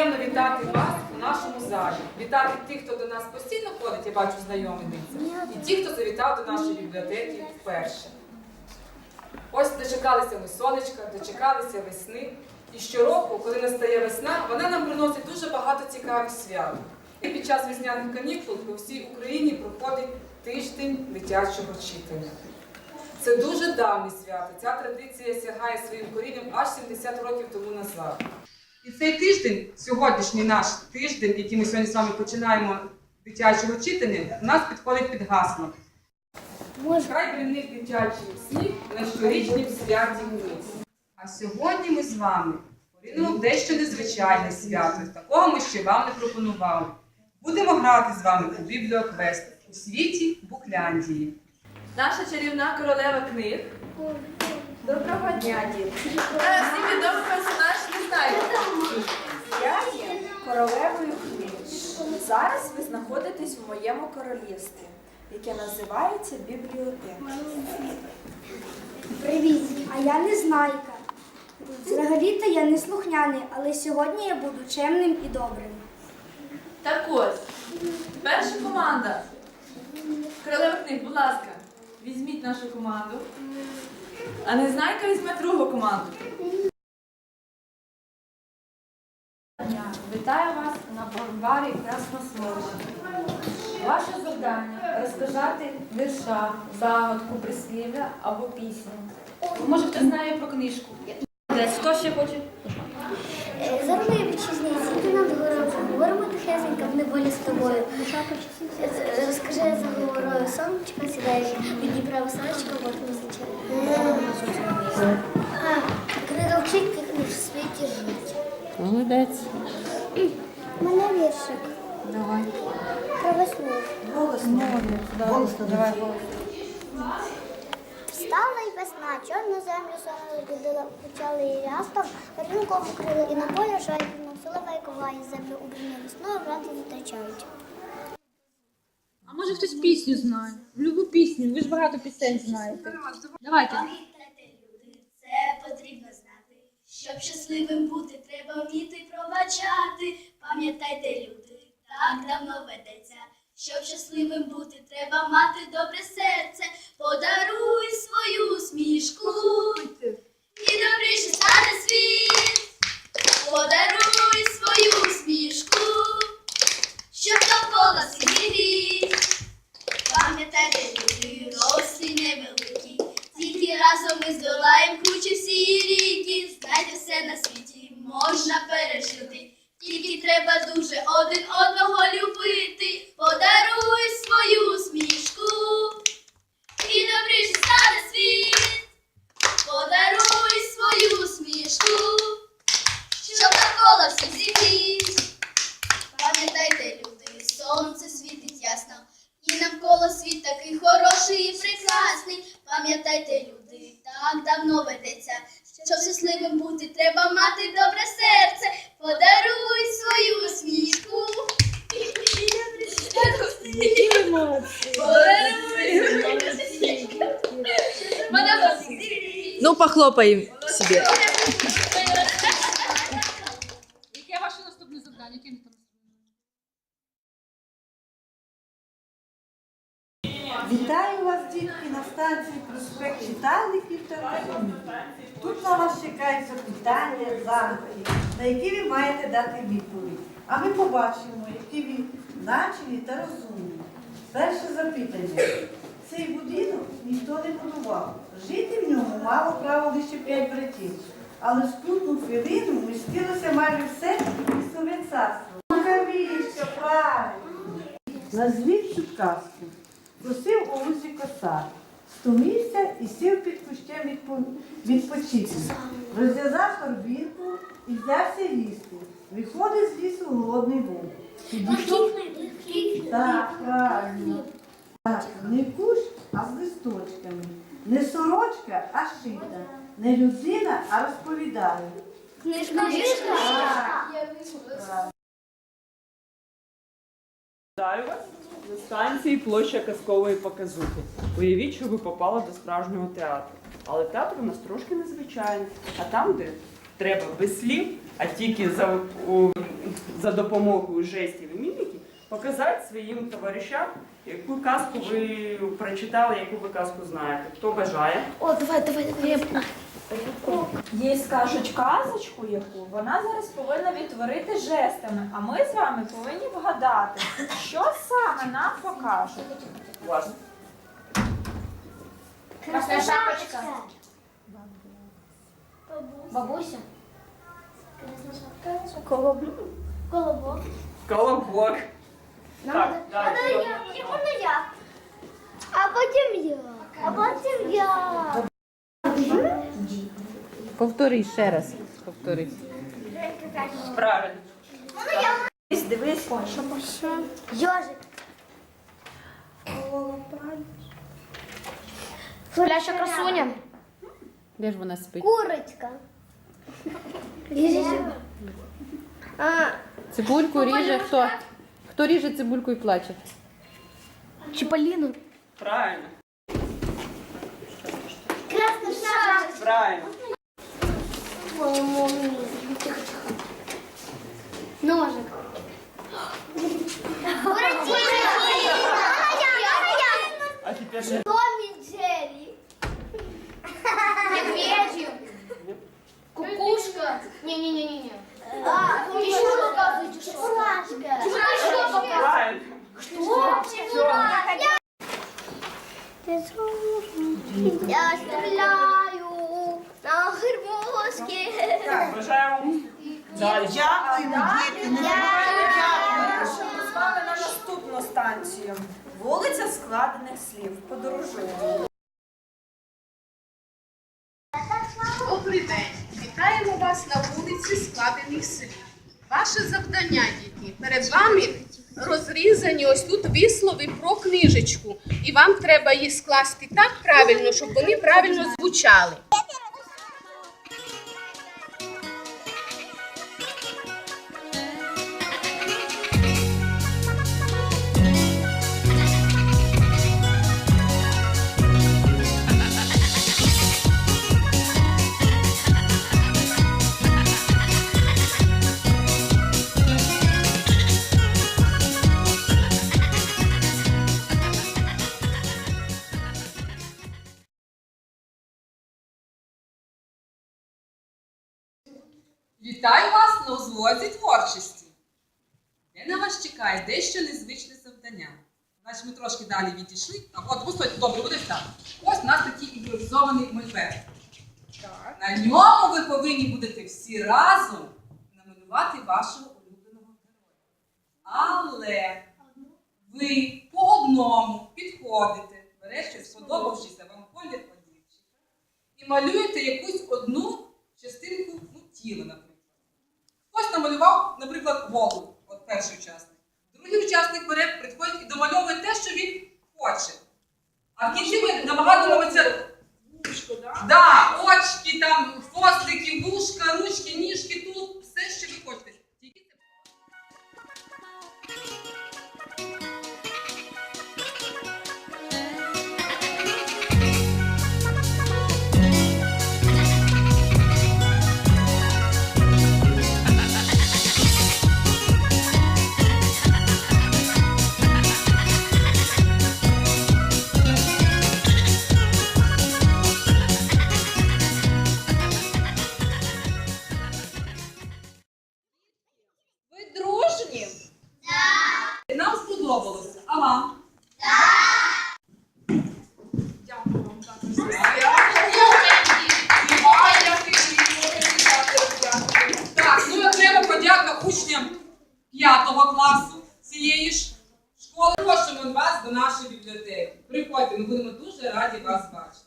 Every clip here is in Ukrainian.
приємно вітати вас у нашому залі. Вітати тих, хто до нас постійно ходить, я бачу знайомий. І ті, хто завітав до нашої бібліотеки вперше. Ось дочекалися ми сонечка, дочекалися весни. І щороку, коли настає весна, вона нам приносить дуже багато цікавих свят. І під час весняних канікул по всій Україні проходить тиждень дитячого читання. Це дуже давнє свято. Ця традиція сягає своїм корінням аж 70 років тому назад. І цей тиждень, сьогоднішній наш тиждень, який ми сьогодні з вами починаємо дитячого читання, у нас підходить під гасло. Хай бринить дитячий сніг на щорічнім святі книць. А сьогодні ми з вами поринемо в дещо незвичайне свято. Такого ми ще вам не пропонували. Будемо грати з вами у бібліоквест у світі Букляндії. Наша чарівна королева книг. Доброго дня, дітки. Е, Всі відомий персонаж не. Я є королевою книг. Зараз ви знаходитесь в моєму королівстві, яке називається бібліотека. Привіт, а я Незнайка. Взагалі-то я не слухняний, але сьогодні я буду чемним і добрим. Так ось, перша команда. Королева книг, будь ласка, візьміть нашу команду. А Незнайка візьме другу команду. Вітаю бульварі Краснословщини. Ваше завдання розказати вірша, загадку, прислів'я або пісню. Може, хтось знає про книжку. Десь Хто ще хоче? Зароби вітчизниці, ти над горою, говоримо тихесенько в неволі з тобою. Розкажи за говорою, сонечко сідає, від Дніпра веселочка, вот. А, вчить, як не в світі жить. Молодець. У мене віршик. Давай. Про весну. Голосно. Голосно. Давай. Встала й весна, чорну землю розбудила, почали її рястом, ринком укрили, і на полі жайно, соловей коває землю убріне весною, вранці зустрічають. А може хтось пісню знає? Любу пісню, ви ж багато пісень знаєте. Давайте. Люди, це потрібно знати. Щоб щасливим бути, треба вміти пробачати. Пам'ятайте, люди, так давно ведеться. Щоб щасливим бути, треба мати добре серце. Подаруй свою усмішку. І добріше стане світ. Подаруй свою усмішку. Щоб довкола світ. Пам'ятайте, люди, рослі невеликі, тільки разом ми здолаємо круче всі ріки. Знайте, все на світі можна пережити, тільки треба дуже один одного любити. Подаруй свою усмішку, і добріше стане світ. Подаруй свою усмішку, щоб навколо всіх зігріть. Пам'ятайте, люди, сонце світить ясно, і навколо світ такий хороший і прекрасний. Пам'ятайте, люди, так ведеться. Щоб щасливим бути, треба мати добре серце. Подаруй свою усмішку. Ну, похлопаємо собі. Яке ваше наступне завдання? Яке там? Вітаю вас, дітки, на станції проспект читальників та. Тут на вас чекають запитання, загадки, на які ви маєте дати відповідь. А ми побачимо, які ви начені та розумні. Перше запитання. Цей будинок ніхто не будував. Жити в ньому мало право лише п'ять братів. Але в скрутну хвилину вмістилося майже все лісове царство. Рукавичка, правильно. Назвіть цю казку. Просив у лузі косар, стомився і сів під кущем відпо- відпочити. Розв'язав торбінку і взявся їсти. Виходить з лісу голодний вовк. Підійшов так, правильно. Так, не кущ, а з листочками. Не сорочка, а шита. Не людина, а розповідає. Книжка. Вітаю вас на станції площа казкової показухи. Уявіть, що ви попали до справжнього театру. Але театр у нас трошки незвичайний. А там, де треба без слів, а тільки за, у, за допомогою жестів і міміки показати своїм товаришам, яку казку ви прочитали, яку ви казку знаєте. Хто бажає? О, давай, давай, давай. Їй скажуть казочку, яку вона зараз повинна відтворити жестами, а ми з вами повинні вгадати, що саме нам покажуть. Власне. Красна шапочка. Бабуся. Колобок. Колобок. Колобок. Так, далі. Я, можна я. А потім я. А потім я. Повтори ще раз. Повтори. Правильно. Дивись, що Йожик. Фляша красуня. Де ж вона спить? Курочка. А, Цибульку ріже хто? Хто ріже цибульку і плаче? Чиполлино. Правильно. Красная шапочка. Правильно. Бажаю вам. Далі. Дякуємо, діти, не забувайте дякувати. Запрошуємо з вами на наступну станцію. Вулиця складених слів. Подорожуємо. Добрий день! Вітаємо вас на вулиці складених слів. Ваше завдання, діти, перед вами розрізані ось тут вислови про книжечку. І вам треба їх скласти так правильно, щоб вони правильно звучали. Вітаю вас на узлозі творчості. Я на вас чекає дещо незвичне завдання. Значить, ми трошки далі відійшли. А от постойте, добре, буде так. Ось у нас такий імпровізований мольберт. На ньому ви повинні будете всі разом намалювати вашого улюбленого героя. Але ви по одному підходите, берете сподобавшися вам колір одівчика і малюєте якусь одну частинку ну, тіла, наприклад. Хтось намалював, наприклад, голову, от перший учасник. Другий учасник бере, приходить і домальовує те, що він хоче. А в кінці ви намагатиметеся Да, очки, там, хвостики, вушка, ручки, ніжки, тут, все, що ви хочете. п'ятого класу цієї ж школи. Запрошуємо вас до нашої бібліотеки. Приходьте, ми будемо дуже раді вас бачити.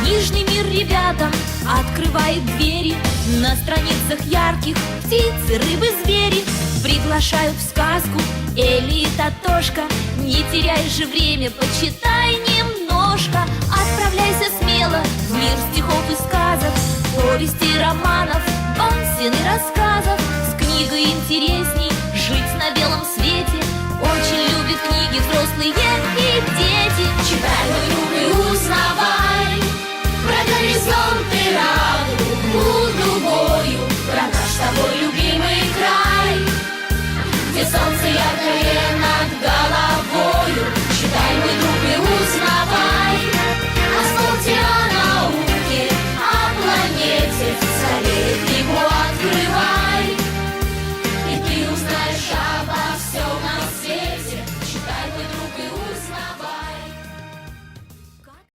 Книжный мир ребятам открывает двери На страницах ярких птицы, рыбы, звери Приглашают в сказку. Эли и Татошка Не теряй же время, почитай немножко. Отправляйся смело в мир стихов и сказок. Повести, романов, басен и рассказов. С книгой интереснее. Яркое над головой